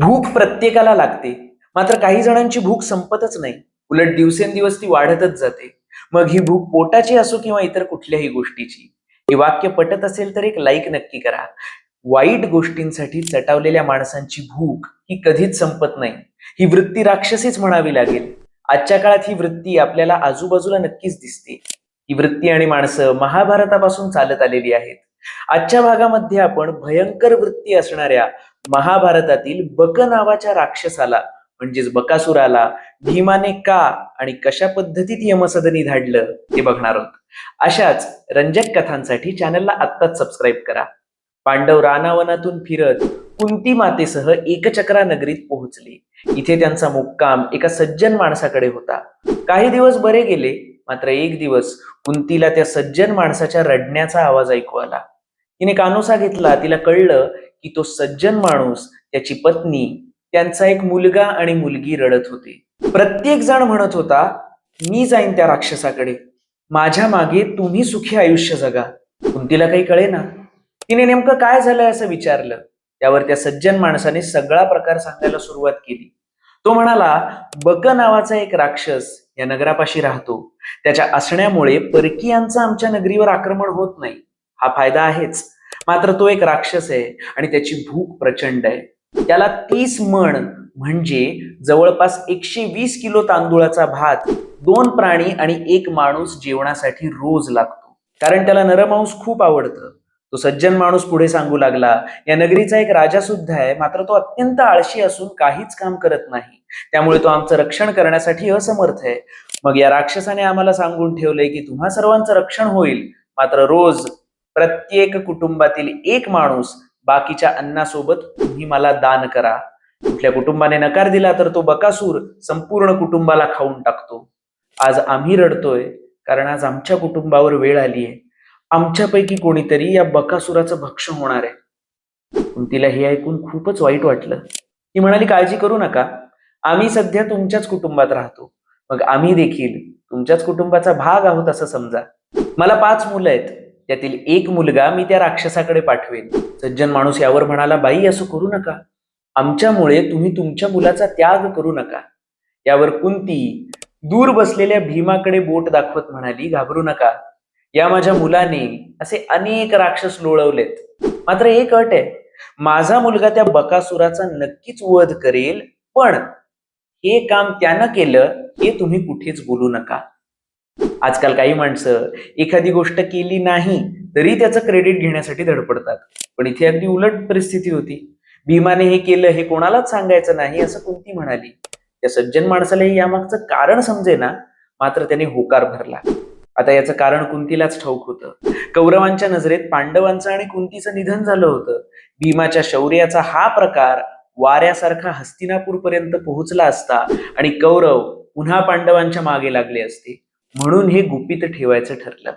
भूक प्रत्येकाला लागते. मात्र काही जणांची भूक संपतच नाही. उलट दिवसेंदिवस ती वाढतच जाते. मग ही भूक पोटाची असो किंवा इतर कुठल्याही गोष्टीची. हे वाक्य पटत असेल तर एक लाईक नक्की करा. वाईट गोष्टींसाठी चटावलेल्या माणसांची भूक ही कधीच संपत नाही. ही वृत्ती राक्षसीच म्हणावी लागेल. आजच्या काळात ही वृत्ती आपल्याला आजूबाजूला नक्कीच दिसते. ही वृत्ती आणि माणसं महाभारतापासून चालत आलेली आहेत. आजच्या भागामध्ये आपण भयंकर वृत्ती असणाऱ्या महाभारतातील बक नावाच्या राक्षसाला म्हणजेच बकासुराला भीमाने का आणि कशा पद्धतीत यमसदनी धाडलं ते बघणार आहोत. अशाच रंजक कथांसाठी चॅनलला आत्ताच सबस्क्राईब करा. पांडव रानावनातून फिरत कुंती मातेसह एकचक्रा नगरीत पोहोचले. इथे त्यांचा मुक्काम एका सज्जन माणसाकडे होता. काही दिवस बरे गेले मात्र एक दिवस कुंतीला त्या सज्जन माणसाच्या रडण्याचा आवाज ऐकू आला. तिने कानोसा घेतला. तिला कळलं की तो सज्जन माणूस त्याची पत्नी त्यांचा एक मुलगा आणि मुलगी रडत होते. प्रत्येक जण म्हणत होता मी जाईन त्या राक्षसाकडे. माझ्या मागे तुम्ही सुखी आयुष्य जगा. कुंतीला काही कळे ना तिने नेमकं काय झालंय असं विचारलं. त्यावर त्या सज्जन माणसाने सगळा प्रकार सांगायला सुरुवात केली. तो म्हणाला बक नावाचा एक राक्षस या नगरापाशी राहतो. त्याच्या असण्यामुळे परकीयांचं आमच्या नगरीवर आक्रमण होत नाही. हा फायदा आहेच. मात्र तो एक राक्षस आहे आणि त्याची भूक प्रचंड आहे. त्याला तीस मण म्हणजे जवळपास एकशे वीस किलो तांदूळाचा भात दोन प्राणी आणि एक माणूस जेवणासाठी रोज लागतो. कारण त्याला नरमांस खूप आवडतं. तो सज्जन माणूस पुढे सांगू लागला या नगरीचा एक राजा सुद्धा आहे मात्र तो अत्यंत आळशी असून काहीच काम करत नाही. त्यामुळे तो आमचं रक्षण करण्यासाठी असमर्थ आहे. मग या राक्षसाने आम्हाला सांगून ठेवलंय की तुम्हा सर्वांचं रक्षण होईल. मात्र रोज प्रत्येक कुटुंबातील एक माणूस बाकीच्या अन्नासोबत तुम्ही मला दान करा. कुठल्या कुटुंबाने नकार दिला तर तो बकासूर संपूर्ण कुटुंबाला खाऊन टाकतो. आज आम्ही रडतोय कारण आज आमच्या कुटुंबावर वेळ आली आहे आमच्यापैकी कोणीतरी या बकासुराचं भक्ष होणार आहे. कुंतीला हे ऐकून खूपच वाईट वाटलं. ती म्हणाली काळजी करू नका. आम्ही सध्या तुमच्याच कुटुंबात राहतो. मग आम्ही देखील तुमच्याच कुटुंबाचा भाग आहोत असं समजा. मला पाच मुलं आहेत. त्यातील एक मुलगा मी त्या राक्षसाकडे पाठवेन. सज्जन माणूस यावर म्हणाला बाई असं करू नका. आमच्यामुळे तुम्ही तुमच्या मुलाचा त्याग करू नका. यावर कुंती दूर बसलेल्या भीमाकडे बोट दाखवत म्हणाली घाबरू नका. या माझ्या मुलाने असे अनेक राक्षस लोळवलेत. मात्र एक अट आहे. माझा मुलगा त्या बकासुराचा नक्कीच वध करेल पण हे काम त्यानं केलं हे तुम्ही कुठेच बोलू नका. आजकाल काही माणसं एखादी गोष्ट केली नाही तरी त्याचं क्रेडिट घेण्यासाठी धडपडतात. पण इथे अगदी उलट परिस्थिती होती. भीमाने हे केलं हे कोणालाच सांगायचं नाही असं कुंती म्हणाली? त्या सज्जन माणसाला यामागचं कारण समजेना मात्र त्याने होकार भरला. आता याचं कारण कुंतीलाच ठाऊक होतं. कौरवांच्या नजरेत पांडवांचं आणि कुंतीचं निधन झालं होतं. भीमाच्या शौर्याचा हा प्रकार वाऱ्यासारखा हस्तिनापूर पर्यंत पोहोचला असता आणि कौरव पुन्हा पांडवांच्या मागे लागले असते. म्हणून हे गुपित ठेवायचं ठरलं.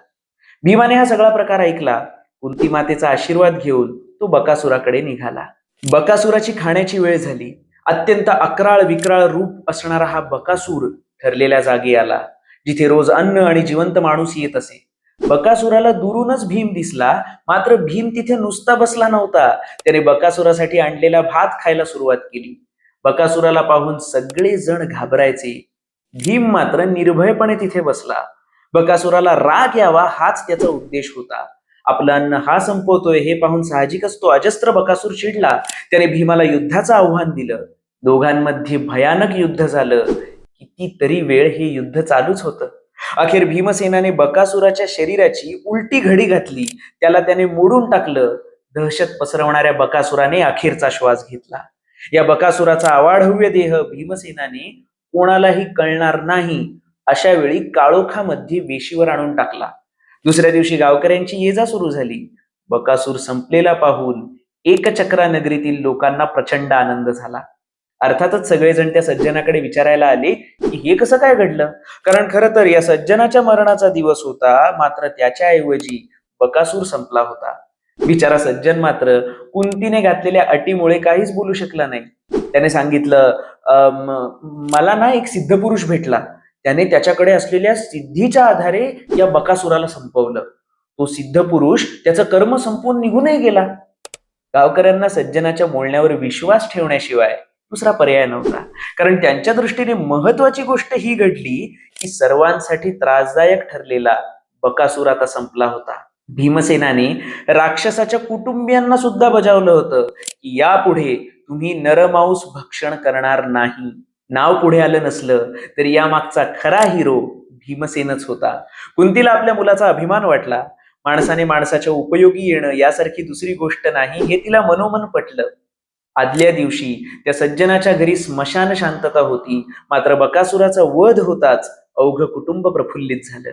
भीमाने हा सगळा प्रकार ऐकला. कुंती मातेचा आशीर्वाद घेऊन तो बकासुराकडे निघाला. बकासुराची खाण्याची वेळ झाली. अत्यंत अकराळ विक्राळ रूप असणारा हा बकासूर ठरलेल्या जागी आला जिथे रोज अन्न आणि जिवंत माणूस येत असे. बकासुराला दुरूनच भीम दिसला मात्र भीम तिथे नुसता बसला नव्हता. त्याने बकासुरासाठी आणलेला भात खायला सुरुवात केली. बकासुराला पाहून सगळे जण घाबरायचे. भीम मात्र निर्भयपणे तिथे बसला. बकासुराला राग यावा हाच त्याचा उद्देश होता. आपलं अन्न हा संपवतोय हे पाहून साहजिकच तो अजस्त्र बकासूर चिडला. त्याने भीमाला युद्धाचं आव्हान दिलं. दोघांमध्ये भयानक युद्ध झालं. कितीतरी वेळ हे युद्ध चालूच होतं. अखेर भीमसेनाने बकासुराच्या शरीराची उलटी घडी घातली. त्याला त्याने मोडून टाकलं. दहशत पसरवणाऱ्या बकासुराने अखेरचा श्वास घेतला. या बकासुराचा आवाढव्य देह भीमसेनाने कोणालाही कळणार नाही. अशा वेळी काळोखामध्ये वेशीवर आणून टाकला. दुसऱ्या दिवशी गावकऱ्यांची ये जा सुरू झाली. बकासूर संपलेला पाहून एकचक्रा नगरीतील लोकांना प्रचंड आनंद झाला. अर्थातच सगळेजण त्या सज्जनाकडे विचारायला आले की हे कसं काय घडलं? कारण खरं तर या सज्जनाच्या मरणाचा दिवस होता मात्र त्याच्या ऐवजी बकासूर संपला होता. बिचारा सज्जन मात्र कुंतीने घातलेल्या अटीमुळे काहीच बोलू शकला नाही. त्याने सांगितलं मला ना एक सिद्ध पुरुष भेटला. त्याने त्याच्याकडे असलेल्या सिद्धीच्या आधारे या बकासुराला संपवलं. तो सिद्ध पुरुष त्याचं कर्म संपवून निघूनही गेला. गावकऱ्यांना सज्जनाच्या बोलण्यावर विश्वास ठेवण्याशिवाय दुसरा पर्याय नव्हता. कारण त्यांच्या दृष्टीने महत्वाची गोष्ट ही घडली की सर्वांसाठी त्रासदायक ठरलेला बकासूर आता संपला होता. भीमसेनाने राक्षसाच्या कुटुंबियांना सुद्धा बजावलं होतं की यापुढे तुम्ही नरमांस भक्षण करणार नाही. नाव पुढे आलं नसलं तरी यामागचा खरा हिरो भीमसेनच होता. कुंतीला आपल्या मुलाचा अभिमान वाटला. माणसाने माणसाच्या उपयोगी येणं यासारखी दुसरी गोष्ट नाही हे तिला मनोमन पटलं. आदल्या दिवशी त्या सज्जनाच्या घरी स्मशान शांतता होती. मात्र बकासुराचा वध होताच अवघ कुटुंब प्रफुल्लित झालं.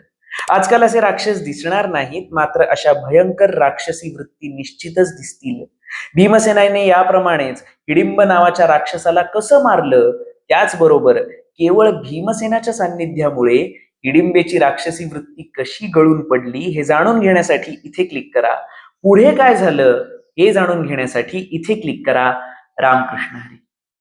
आजकाल असे राक्षस दिसणार नाहीत मात्र अशा भयंकर राक्षसी वृत्ती निश्चितच दिसतील. भीमसेनाने याप्रमाणेच हिडिंब नावाच्या राक्षसाला कसं मारलं? त्याचबरोबर केवळ भीमसेनाच्या सान्निध्यामुळे हिडिंबेची राक्षसी वृत्ती कशी गळून पडली हे जाणून घेण्यासाठी इथे क्लिक करा. पुढे काय झालं हे जाणून घेण्यासाठी इथे क्लिक करा. रामकृष्ण हरी.